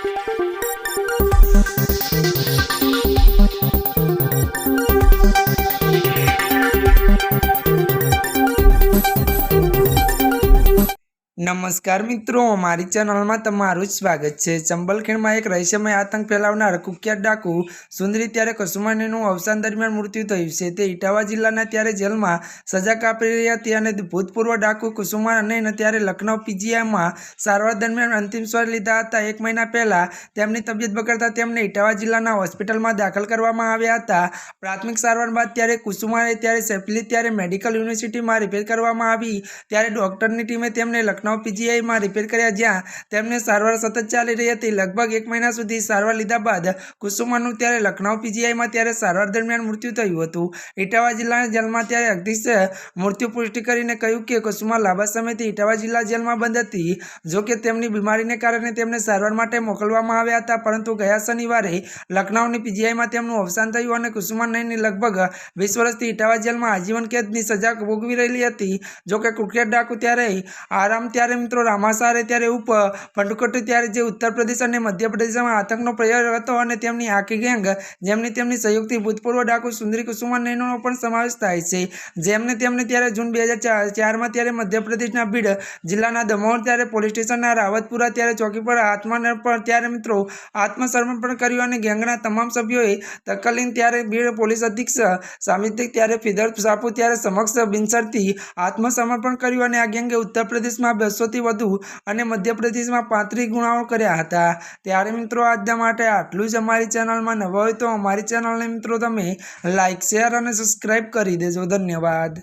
Thank you. નમસ્કાર મિત્રો, મારી ચેનલમાં તમારું સ્વાગત છે. ચંબલખીણમાં એક રહસ્યમય આતંક ફેલાવનાર કુખ્યાત ડાકુ સુંદરી ત્યારે કસુમાનીનું અવસાન દરમિયાન મૃત્યુ થયું છે. તે ઇટાવા જિલ્લાના ત્યારે જેલમાં સજા કાપી રહી હતી અને ભૂતપૂર્વ ડાકુ કુસુમાન અને ત્યારે લખનૌ પીજીઆઈમાં સારવાર દરમિયાન અંતિમ સ્વાર લીધા હતા. એક મહિના પહેલાં તેમની તબિયત બગડતા તેમને ઇટાવા જિલ્લાના હોસ્પિટલમાં દાખલ કરવામાં આવ્યા હતા. પ્રાથમિક સારવાર બાદ ત્યારે કુસુમાને ત્યારે સેફલી ત્યારે મેડિકલ યુનિવર્સિટીમાં રિપેર કરવામાં આવી. ત્યારે ડૉક્ટરની ટીમે તેમને લખનૌ પીજીઆઈમાં રિપેર કર્યા જ્યાં તેમને સારવાર સતત ચાલી રહી હતી. લગભગ એક મહિના સુધી સારવાર લીધા બાદ કુસુમાનું ત્યારે લખનૌ પીજીઆઈમાં ત્યારે સારવાર દરમિયાન મૃત્યુ થયું હતું. ઇટાવા જિલ્લાના જેલમાં ત્યારે અગદીશે મૃત્યુ પુષ્ટિ કરીને કહ્યું કે કુસુમા લાંબા સમયથી ઇટાવા જિલ્લા જેલમાં બંધ હતી. જો કે તેમની બીમારીને કારણે તેમને સારવાર માટે મોકલવામાં આવ્યા હતા, પરંતુ ગયા શનિવારે લખનૌની પીજીઆઈમાં તેમનું અવસાન થયું અને કુસુમા નયની લગભગ વીસ વર્ષથી ઇટાવા જેલમાં આજીવન કેદની સજા ભોગવી રહેલી હતી. જો કે કુખ્યાત ડાકુ ત્યારે આરામ ત્યારે મિત્રો રામાસારે ત્યારે ઉપ પંડુકટ્ટુ ત્યારે જે ઉત્તર પ્રદેશ અને મધ્યપ્રદેશમાં આતંકનો પ્રયોગ હતો અને તેમની આખી ગેંગ, જેમની તેમની સંયુક્તિ ભૂતપૂર્વ ડાકુ સુંદરી કુસુમા નૈનોનો પણ સમાવેશ થાય છે. જેમને તેમને ત્યારે જૂન બે હજાર ચારમાં ત્યારે મધ્યપ્રદેશના ભીડ, જિલ્લાના દમોહ ત્યારે પોલીસ સ્ટેશનના રાવતપુરા ત્યારે ચોકી પર આત્મનિર્ભર ત્યારે મિત્રો આત્મસમર્પણ કર્યું અને ગેંગના તમામ સભ્યોએ તકલીન ત્યારે ભીડ પોલીસ અધિક્ષક સામિતિક ત્યારે ફિદર સાપુ ત્યારે સમક્ષ બિનસરથી આત્મસમર્પણ કર્યું અને આ ગેંગે ઉત્તર પ્રદેશમાં બસોથી વધુ અને મધ્યપ્રદેશમાં પાંત્રીસ ગુનાઓ કર્યા હતા. ત્યારે મિત્રો આજના માટે આટલું જ અમારી ચેનલમાં નવા હોય તો અમારી ચેનલને મિત્રો તમે લાઇક શેર અને સબસ્ક્રાઈબ કરી દેજો. ધન્યવાદ.